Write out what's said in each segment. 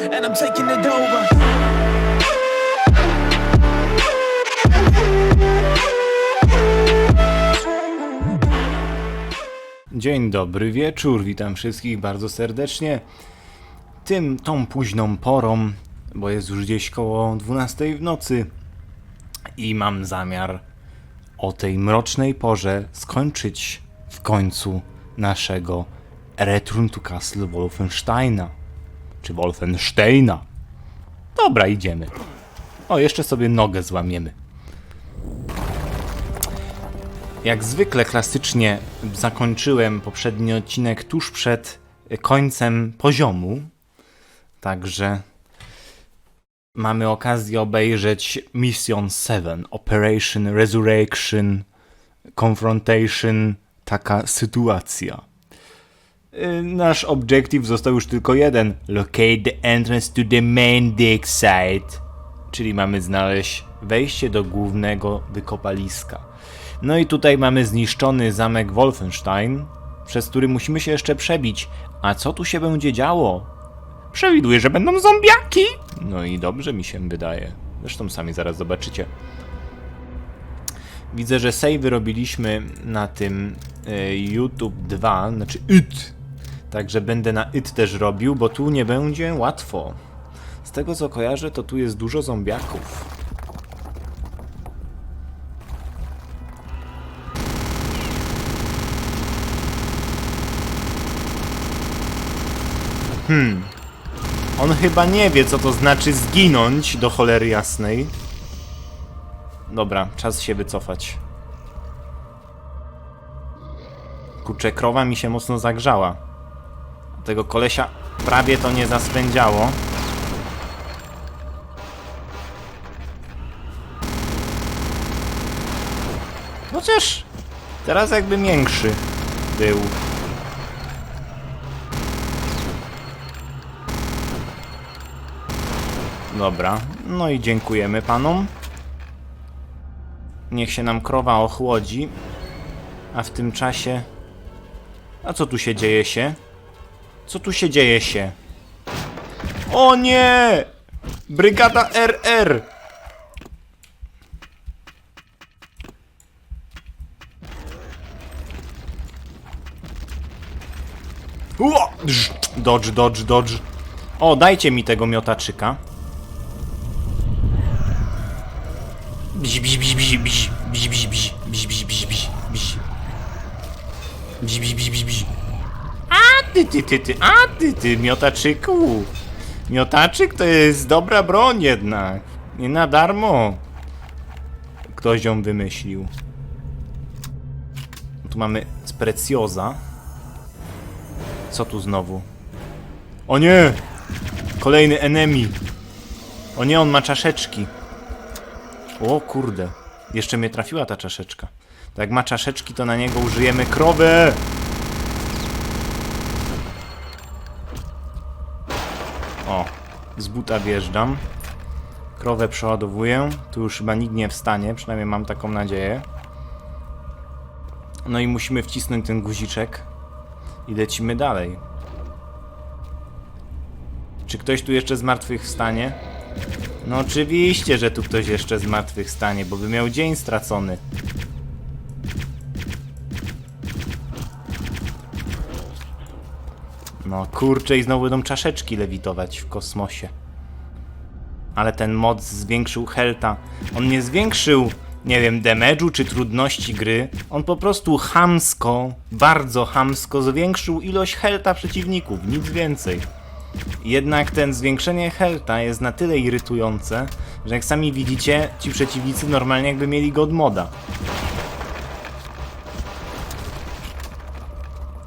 and I'm taking it over. Dzień dobry wieczór, witam wszystkich bardzo serdecznie. Tym, tą późną porą, bo jest już gdzieś koło 12 w nocy i mam zamiar o tej mrocznej porze skończyć w końcu naszego Return to Castle Wolfensteina. Czy Wolfensteina. Dobra, idziemy. O, jeszcze sobie nogę złamiemy. Jak zwykle klasycznie zakończyłem poprzedni odcinek tuż przed końcem poziomu. Także mamy okazję obejrzeć Mission 7 Operation Resurrection Confrontation taka sytuacja. Y, Nasz obiektyw został już tylko jeden. Locate the entrance to the main dig site. Czyli mamy znaleźć wejście do głównego wykopaliska. No i tutaj mamy zniszczony zamek Wolfenstein, przez który musimy się jeszcze przebić. A co tu się będzie działo? Przewiduję, że będą zombiaki! No i dobrze mi się wydaje. Zresztą sami zaraz zobaczycie. Widzę, że save robiliśmy na tym y, YouTube 2, znaczy IT. Także będę na IT też robił, bo tu nie będzie łatwo. Z tego co kojarzę, to tu jest dużo zombiaków. On chyba nie wie, co to znaczy zginąć do cholery jasnej. Dobra, czas się wycofać. Kurczę, krowa mi się mocno zagrzała. Tego kolesia prawie to nie zaspędziało. Chociaż teraz jakby większy był. Dobra, no i dziękujemy panom. Niech się nam krowa ochłodzi. A w tym czasie. A co tu się dzieje się? Co tu się dzieje się? O nie! Brygada RR! Drz, Dodge, dodge, dodge. O, dajcie mi tego miotaczyka. Bzi, bzi, bzi, bzi, bzi, bzi, bzi, bzi, bzi, bzi, bzi, bzi, bzi. Bzi, bzi, bzi, bzi, bzi. Ty, ty, ty, ty, a ty, ty, miotaczyku. Miotaczyk to jest dobra broń jednak. Nie na darmo. Ktoś ją wymyślił. Tu mamy Sprecjoza. Co tu znowu? O nie! Kolejny enemy. O nie, on ma czaszeczki. O kurde. Jeszcze mnie trafiła ta czaszeczka. Tak jak ma czaszeczki, to na niego użyjemy krowę! Buta wjeżdżam. Krowę przeładowuję. Tu już chyba nikt nie wstanie, przynajmniej mam taką nadzieję. No i musimy wcisnąć ten guziczek. I lecimy dalej. Czy ktoś tu jeszcze z martwych wstanie? No oczywiście, że tu ktoś jeszcze z martwych stanie, bo by miał dzień stracony. No kurczę i znowu będą czaszeczki lewitować w kosmosie. Ale ten mod zwiększył helta. On nie zwiększył, nie wiem, damage'u czy trudności gry. On po prostu hamsko, bardzo hamsko zwiększył ilość helta przeciwników, nic więcej. Jednak ten zwiększenie helta jest na tyle irytujące, że jak sami widzicie, ci przeciwnicy normalnie jakby mieli god moda.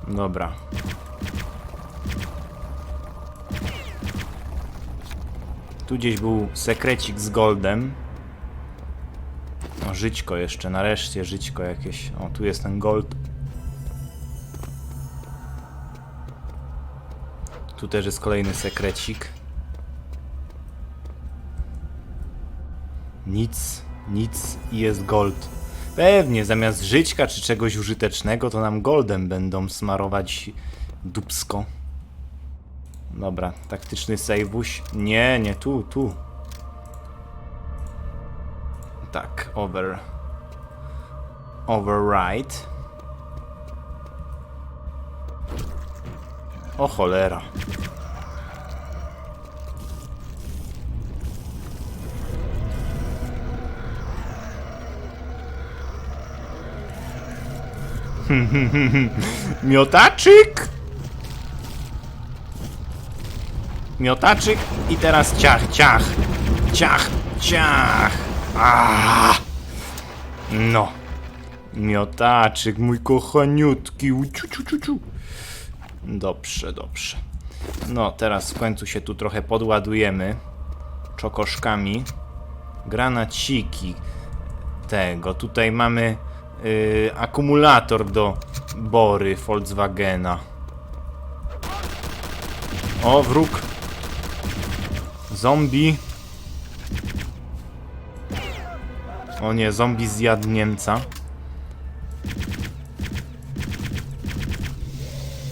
Dobra. Tu gdzieś był sekrecik z goldem. O, żyćko jeszcze, nareszcie żyćko jakieś. O, tu jest ten gold. Tu też jest kolejny sekrecik. Nic, nic i jest gold. Pewnie zamiast żyćka czy czegoś użytecznego, to nam goldem będą smarować dupsko. Dobra, taktyczny sejwuś. Nie, nie tu, tu. Tak, over. Override. O cholera. Miotaczyk! Miotaczyk i teraz ciach, ciach, ciach, ciach. Ah. No. Miotaczyk, mój kochaniutki. Ciu, ciu, ciu, ciu. Dobrze, dobrze. No, teraz w końcu się tu trochę podładujemy. Czokoszkami. Granaciki tego. Tutaj mamy y, akumulator do bory Volkswagena. O, wróg. Zombie. O nie, zombie zjadł Niemca.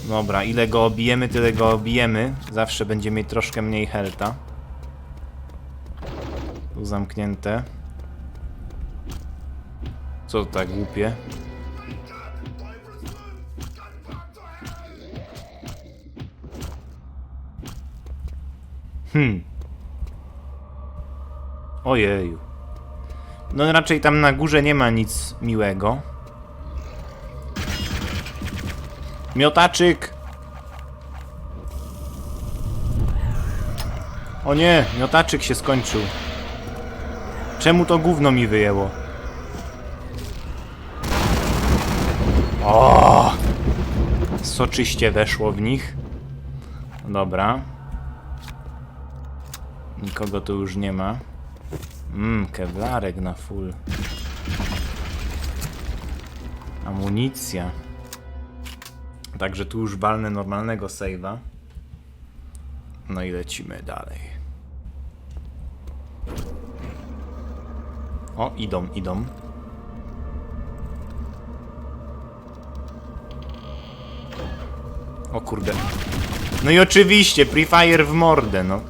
Dobra, ile go obijemy, tyle go obijemy. Zawsze będzie mieć troszkę mniej helta. Tu zamknięte. Co to tak głupie? Hmm. Ojeju. No raczej tam na górze nie ma nic miłego. Miotaczyk! O nie, miotaczyk się skończył. Czemu to gówno mi wyjęło? O! Soczyście weszło w nich. Dobra. Nikogo tu już nie ma. Mmm, kewlarek na full. Amunicja. Także tu już walnę normalnego save'a. No i lecimy dalej. O, idą, idą. O kurde. No i oczywiście, Prefire w mordę, no.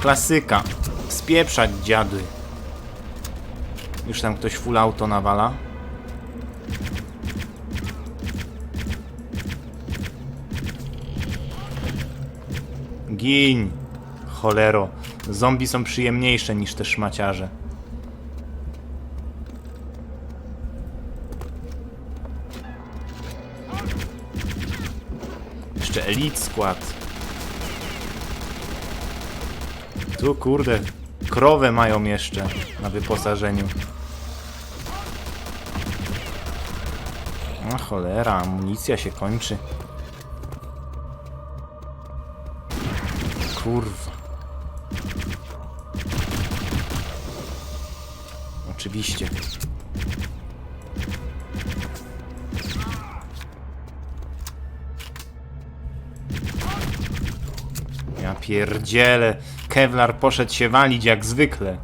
Klasyka. Spieprzać dziady. Już tam ktoś full auto nawala. Gin! Cholero. Zombie są przyjemniejsze niż te szmaciarze. Jeszcze Elite Skład. Tu kurde, krowę mają jeszcze na wyposażeniu. No cholera, amunicja się kończy. Kurwa. Oczywiście. Ja pierdzielę. Kevlar poszedł się walić jak zwykle.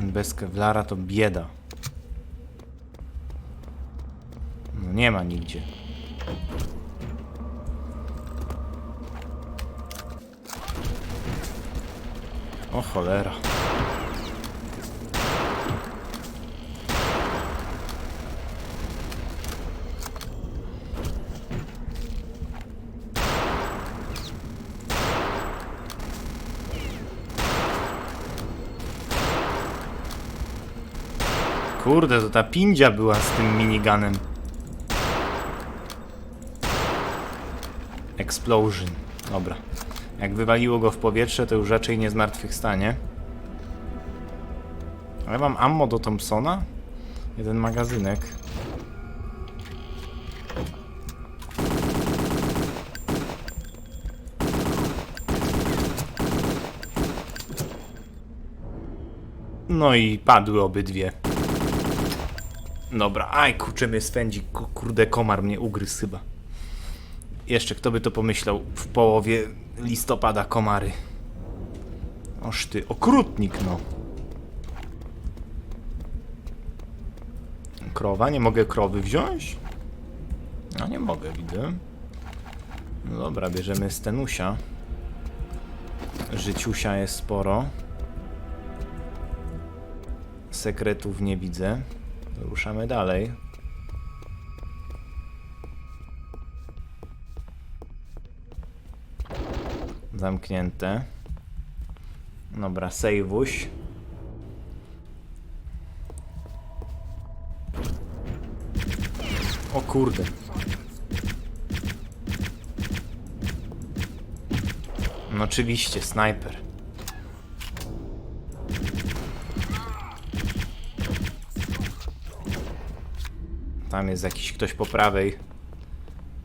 Bez Kevlara to bieda. No nie ma nigdzie. O cholera. Kurde, to ta pindzia była z tym miniganem. Explosion. Dobra. Jak wywaliło go w powietrze, to już raczej nie zmartwychwstanie. Ale mam ammo do Thompsona? Jeden magazynek. No i padły obydwie. Dobra, aj kurczę mnie swędzi, Ku- kurde komar mnie ugryzł chyba. Jeszcze kto by to pomyślał, w połowie listopada komary. Oż ty, okrutnik no. Krowa? Nie mogę krowy wziąć? No nie mogę, widzę. No dobra, bierzemy Stenusia. Życiusia jest sporo. Sekretów nie widzę. Ruszamy dalej. Zamknięte. Dobra, sejwuś. O kurde. No oczywiście, snajper. Tam jest jakiś ktoś po prawej.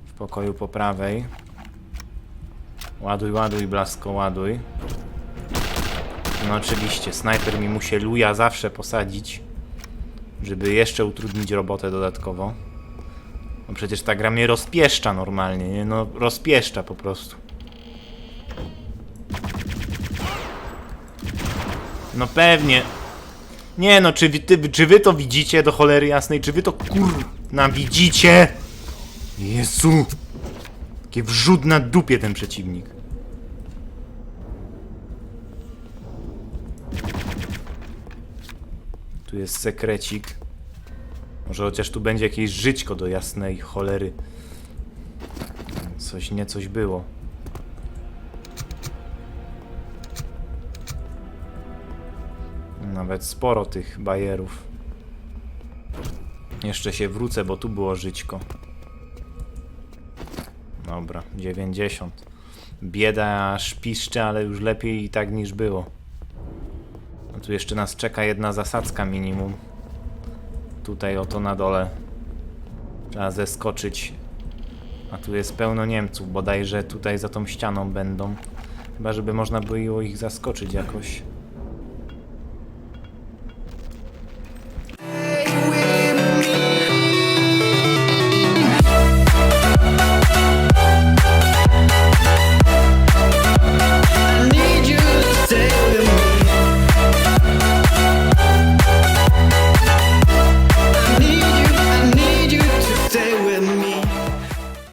W pokoju po prawej. Ładuj, ładuj, blasko, ładuj. No oczywiście, snajper mi musi luja zawsze posadzić, żeby jeszcze utrudnić robotę dodatkowo. No przecież ta gra mnie rozpieszcza normalnie, nie? No rozpieszcza po prostu. No pewnie. Nie no, czy ty, czy wy to widzicie do cholery jasnej? Czy wy to kurna widzicie? Jezu! Takie wrzut na dupie ten przeciwnik. Tu jest sekrecik. Może chociaż tu będzie jakieś żyćko do jasnej cholery. Coś nie coś było. Nawet sporo tych bajerów. Jeszcze się wrócę, bo tu było żyćko. Dobra, 90. Bieda aż piszczy, ale już lepiej i tak niż było. A tu jeszcze nas czeka jedna zasadzka minimum. Tutaj oto na dole. Trzeba zeskoczyć. A tu jest pełno Niemców, bodajże tutaj za tą ścianą będą. Chyba, żeby można było ich zaskoczyć jakoś.